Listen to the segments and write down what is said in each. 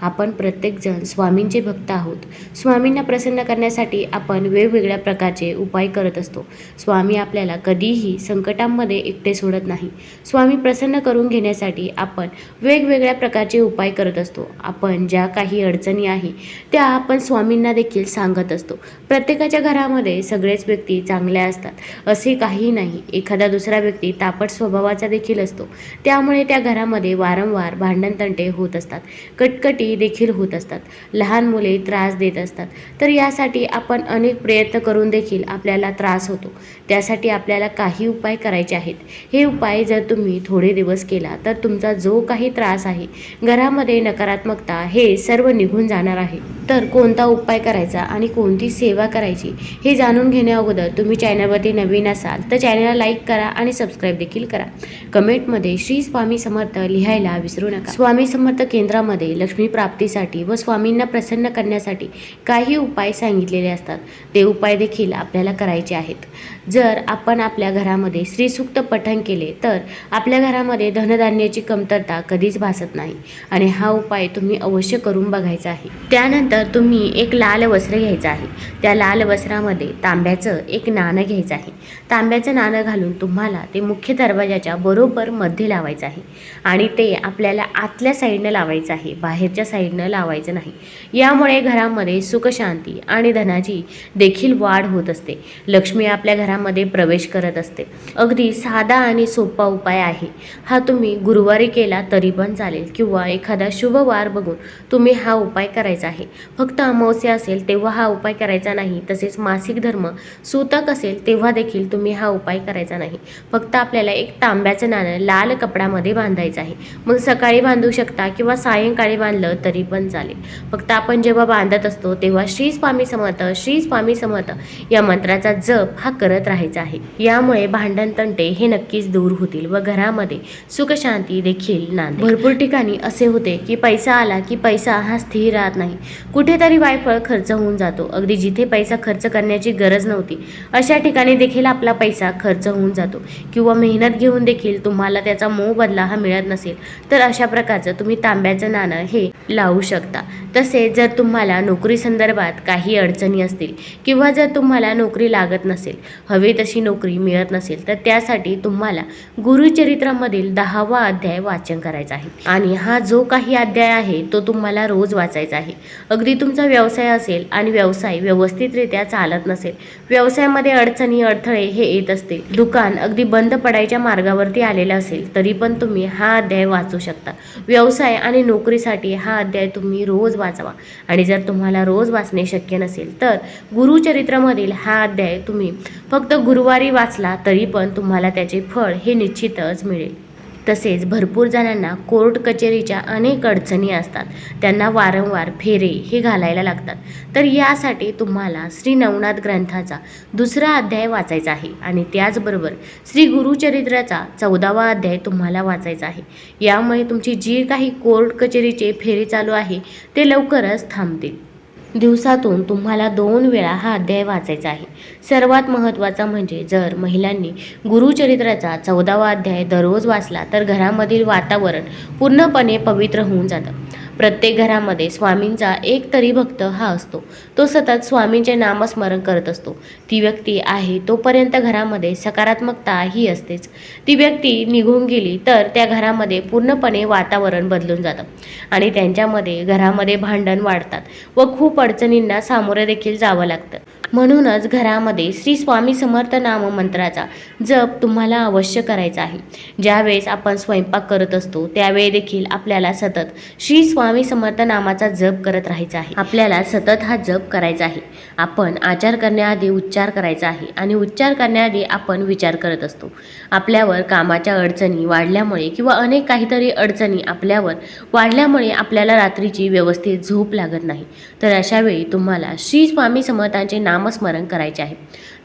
आपण प्रत्येकजण स्वामींचे भक्त आहोत. स्वामींना प्रसन्न करण्यासाठी आपण वेगवेगळ्या प्रकारचे उपाय करत असतो. स्वामी आपल्याला कधीही संकटांमध्ये एकटे सोडत नाही. स्वामी प्रसन्न करून घेण्यासाठी आपण वेगवेगळ्या प्रकारचे उपाय करत असतो. आपण ज्या काही अडचणी आहे त्या आपण स्वामींना देखील सांगत असतो. प्रत्येकाच्या घरामध्ये सगळेच व्यक्ती चांगल्या असतात. असे काही नाही. एखादा दुसरा व्यक्ती तापट स्वभावाचा देखील असतो. त्यामुळे त्या घरामध्ये वारंवार भांडणतंटे होत असतात. कटकटी देखील होत असतात. लहान मुले त्रास देत असतात. तर यासाठी आपण अनेक प्रयत्न करून देखील आपल्याला त्रास होतो. त्यासाठी आपल्याला काही उपाय करायचे आहेत. हे उपाय जर तुम्ही थोडे दिवस केला तर तुमचा जो काही त्रास आहे घरामध्ये नकारात्मकता हे सर्व निघून जाणार आहे. तर कोणता उपाय करायचा आणि कोणती सेवा करायची हे जाणून घेण्या अगोदर तुम्ही चॅनलवरती नवीन असाल तर चॅनलला लाईक करा आणि सबस्क्राईब देखील करा. कमेंटमध्ये श्री स्वामी समर्थ लिहायला विसरू नका. स्वामी समर्थ केंद्रामध्ये लक्ष्मी प्राप्तीसाठी व स्वामींना प्रसन्न करण्यासाठी काही उपाय सांगितलेले असतात. ते उपाय देखील आपल्याला करायचे आहेत. जर आपण आपल्या घरामध्ये श्रीसूक्त पठण केले तर आपल्या घरामध्ये धनधान्याची कमतरता कधीच भासत नाही आणि हा उपाय तुम्ही अवश्य करून बघायचा आहे. त्यानंतर तुम्ही एक लाल वस्त्र घ्यायचं आहे. त्या लाल वस्त्रामध्ये तांब्याचं एक नाणं घ्यायचं आहे. तांब्याचं नाणं घालून तुम्हाला ते मुख्य दरवाजाच्या बरोबर मध्ये लावायचं आहे आणि ते आपल्याला आतल्या साईडनं लावायचं आहे. बाहेरच्या साईडनं लावायचं नाही. यामुळे घरामध्ये सुखशांती आणि धनाची देखील वाढ होत असते. लक्ष्मी आपल्या घरामध्ये प्रवेश करत असते. अगदी साधा आणि सोपा उपाय आहे. हा तुम्ही गुरुवारी केला तरी पण चालेल किंवा एखादा शुभ वार बघून तुम्ही हा उपाय करायचा आहे. फक्त अमावस्या असेल तेव्हा हा उपाय करायचा नाही तसेच मासिक धर्म सूतक असेल तेव्हा देखील तुम्ही हा उपाय करायचा नाही. फक्त आपल्याला एक तांब्याचं नाणं लाल कपड्यामध्ये बांधायचं आहे. मग सकाळी बांधू शकता किंवा सायंकाळी बांधलं तरी पण चालेल. फक्त आपण जेव्हा बांधत असतो तेव्हा श्री स्वामी समर्थ श्री स्वामी समर्थ या मंत्राचा जप हा करत राहायचा आहे. यामुळे भांडण तंटे हे नक्कीच दूर होतील व घरामध्ये सुखशांती देखील नांदेल. भरपूर ठिकाणी असे होते की पैसा आला की पैसा हा स्थिर राहत नाही. कुठेतरी वायफळ खर्च होऊन जातो. अगदी जिथे पैसा खर्च करण्याची गरज नव्हती अशा ठिकाणी देखील आपला पैसा खर्च होऊन जातो. किंवा मेहनत घेऊन देखील तुम्हाला त्याचा मोबदला हा मिळत नसेल तर अशा प्रकारचं तुम्ही तांब्याचं नाणं हे लावू शकता. तसेच जर तुम्हाला नोकरी संदर्भात काही अडचणी असतील किंवा जर तुम्हाला नोकरी लागत नसेल हवी तशी नोकरी मिळत नसेल तर त्यासाठी तुम्हाला गुरुचरित्रामधील दहावा अध्याय वाचन करायचा आहे. आणि हा जो काही अध्याय आहे तो तुम्हाला रोज वाचायचा आहे. अगदी तुमचा व्यवसाय असेल आणि व्यवसाय व्यवस्थितरित्या चालत नसेल व्यवसायामध्ये अडचणी अडथळे हे येत असतील दुकान अगदी बंद पडायच्या मार्गावरती आलेलं असेल तरी पण तुम्ही हा अध्याय वाचू शकता. व्यवसाय आणि नोकरीसाठी हा अध्याय तुम्ही रोज वाचावा. आणि जर तुम्हाला रोज वाचणे शक्य नसेल तर गुरुचरित्रामधील हा अध्याय तुम्ही फक्त गुरुवारी वाचला तरी पण तुम्हाला त्याचे फळ हे निश्चितच मिळेल. तसेच भरपूर जणांना कोर्ट कचेरीच्या अनेक अडचणी असतात. त्यांना वारंवार फेरे हे घालायला लागतात. तर यासाठी तुम्हाला श्री नवनाथ ग्रंथाचा दुसरा अध्याय वाचायचा आहे आणि त्याचबरोबर श्री गुरुचरित्राचा चौदावा अध्याय तुम्हाला वाचायचा आहे. यामुळे तुमची जी काही कोर्ट कचेरीचे फेरे चालू आहे ते लवकरच थांबतील. दिवसातून तुम्हाला दोन वेळा हा अध्याय वाचायचा आहे. सर्वात महत्त्वाचा म्हणजे जर महिलांनी गुरुचरित्राचा चौदावा अध्याय दररोज वाचला तर घरामधील वातावरण पूर्णपणे पवित्र होऊन जातं. प्रत्येक घरामध्ये स्वामींचा एक तरी भक्त हा असतो. तो सतत स्वामींचे नामस्मरण करत असतो. ती व्यक्ती आहे तोपर्यंत घरामध्ये सकारात्मकता ही असतेच. ती व्यक्ती निघून गेली तर त्या घरामध्ये पूर्णपणे वातावरण बदलून जातं आणि त्यांच्यामध्ये घरामध्ये भांडण वाढतात व खूप अडचणींना सामोरे देखील जावं लागतं. म्हणूनच घरामध्ये श्री स्वामी समर्थ नाम मंत्राचा जप तुम्हाला अवश्य करायचा आहे. ज्यावेळेस आपण स्वयंपाक करत असतो त्यावेळी देखील आपल्याला सतत श्री स्वामी स्वामी समर्थ नामाचा जप करत राहायचा आहे. आपल्याला सतत हा जप करायचा आहे. आपण आचार करण्याआधी उच्चार करायचा आहे आणि उच्चार करण्याआधी आपण विचार करत असतो. आपल्यावर कामाच्या अडचणी वाढल्यामुळे किंवा अनेक काहीतरी अडचणी आपल्यावर वाढल्यामुळे आपल्याला रात्रीची व्यवस्थित झोप लागत नाही. तर अशा वेळी तुम्हाला श्री स्वामी समर्थांचे नामस्मरण करायचे आहे.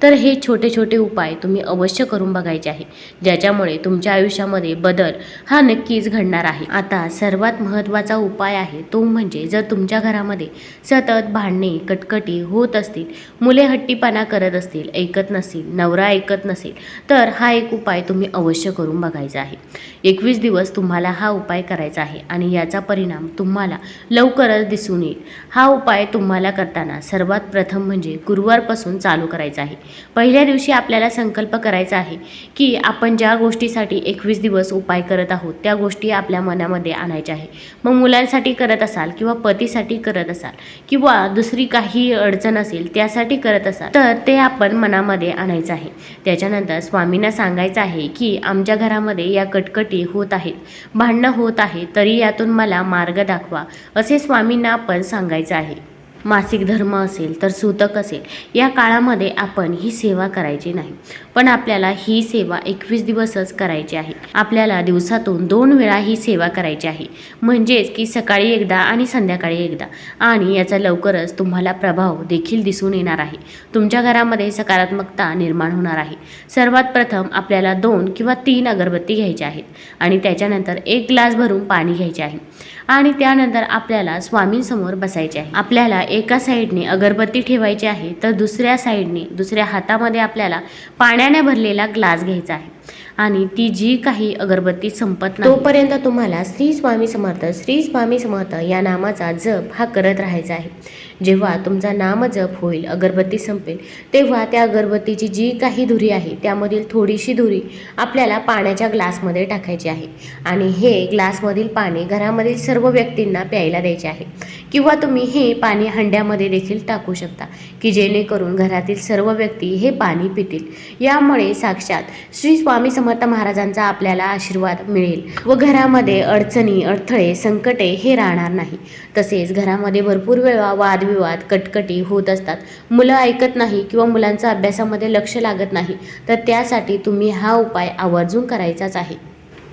तर हे छोटे छोटे उपाय तुम्ही अवश्य करून बघायचे आहे. ज्याच्यामुळे तुमच्या आयुष्यामध्ये बदल हा नक्कीच घडणार आहे. आता सर्वात महत्त्वाचा उपाय आहे. तो म्हणजे जर तुमच्या घरामध्ये सतत भांडणे कटकटी होत असतील मुले हट्टीपणा करत असतील ऐकत नसतील नवरा ऐकत नसेल तर हा एक उपाय तुम्ही अवश्य करून बघायचा आहे. एकवीस दिवस तुम्हाला हा उपाय करायचा आहे आणि याचा परिणाम तुम्हाला लवकरच दिसून येईल. हा उपाय तुम्हाला करताना सर्वात प्रथम म्हणजे गुरुवारपासून चालू करायचा आहे. पहिल्या दिवशी आपल्याला संकल्प करायचा आहे की आपण ज्या गोष्टीसाठी एकवीस दिवस उपाय करत आहोत त्या गोष्टी आपल्या मनामध्ये आणायच्या आहे. मग मुलांसाठी करत असाल किंवा पतीसाठी करत असाल किंवा दुसरी काही अडचण असेल त्यासाठी करत असाल तर ते आपण मनामध्ये आणायचं आहे. त्याच्यानंतर स्वामींना सांगायचं आहे की आमच्या घरामध्ये या कटकटी होत आहेत. भांडणं होत आहे तरी यातून मला मार्ग दाखवा असे स्वामींना आपण सांगायचं आहे. मासिक धर्म असेल तर सूतक असेल या काळामध्ये आपण ही सेवा करायची नाही. पण आपल्याला ही सेवा एकवीस दिवसच करायची आहे. आपल्याला दिवसातून दोन वेळा ही सेवा करायची आहे. म्हणजेच की सकाळी एकदा आणि संध्याकाळी एकदा. आणि याचा लवकरच तुम्हाला प्रभाव देखील दिसून येणार आहे. तुमच्या घरामध्ये सकारात्मकता निर्माण होणार आहे. सर्वात प्रथम आपल्याला दोन किंवा तीन अगरबत्ती घ्यायच्या आहेत. आणि त्याच्यानंतर एक ग्लास भरून पाणी घ्यायचे आहे. आणि त्यानंतर आपल्याला स्वामींसमोर बसायचे आहे. आपल्याला एका साईडने अगरबत्ती ठेवायची आहे तर दुसऱ्या साईडने दुसऱ्या हातामध्ये आपल्याला पाण्याने भरलेला ग्लास घ्यायचा आहे. आणि ती जी काही अगरबत्ती संपत तोपर्यंत तुम्हाला श्री स्वामी समर्थ श्री स्वामी समर्थ या नामाचा जप हा करत राहायचा आहे. जेव्हा तुमचा नामजप होईल अगरबत्ती संपेल तेव्हा त्या अगरबत्तीची जी काही धुरी आहे त्यामधील थोडीशी धुरी आपल्याला पाण्याच्या ग्लासमध्ये टाकायची आहे. आणि हे ग्लासमधील पाणी घरामधील सर्व व्यक्तींना प्यायला द्यायचे आहे. किंवा तुम्ही हे पाणी हंड्यामध्ये देखील टाकू शकता की जेणेकरून घरातील सर्व व्यक्ती हे पाणी पितील. यामुळे साक्षात श्री स्वामी समर्थ महाराजांचा आपल्याला आशीर्वाद मिळेल व घरामध्ये अडचणी अडथळे संकटे हे राहणार नाही. तसेच घरामध्ये भरपूर वेळा वादविवाद कटकटी होत असतात. मुलं ऐकत नाही किंवा मुलांचा अभ्यासामध्ये लक्ष लागत नाही तर त्यासाठी तुम्ही हा उपाय आवर्जून करायचाच आहे.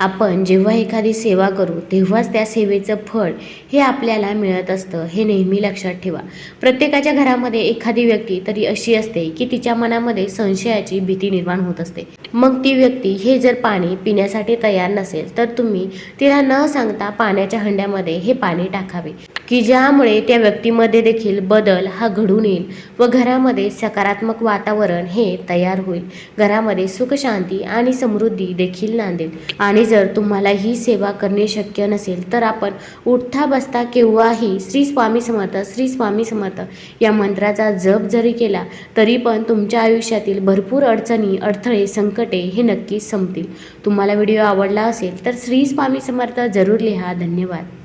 आपण जेव्हा एखादी सेवा करू तेव्हाच त्या सेवेचं फळ हे आपल्याला मिळत असतं हे नेहमी लक्षात ठेवा. प्रत्येकाच्या घरामध्ये एखादी व्यक्ती तरी अशी असते की तिच्या मनामध्ये संशयाची भीती निर्माण होत असते. मग ती व्यक्ती हे जर पाणी पिण्यासाठी तयार नसेल तर तुम्ही तिला न सांगता पाण्याच्या हंड्यामध्ये हे पाणी टाकावे. की ज्यामुळे त्या व्यक्तीमध्ये देखील बदल हा घडून येईल व घरामध्ये सकारात्मक वातावरण हे तयार होईल. घरामध्ये सुखशांती आणि समृद्धी देखील नांदेल आणि जर तुम्हाला ही सेवा करणे शक्य नसेल तर आपण उठता बसता केव्हाही श्री स्वामी समर्थ श्री स्वामी समर्थ या मंत्राचा जप जरी केला तरी पण तुमच्या आयुष्यातील भरपूर अडचणी अडथळे संकटे हे नक्कीच संपतील. तुम्हाला व्हिडिओ आवडला असेल तर श्री स्वामी समर्थ जरूर लिहा. धन्यवाद.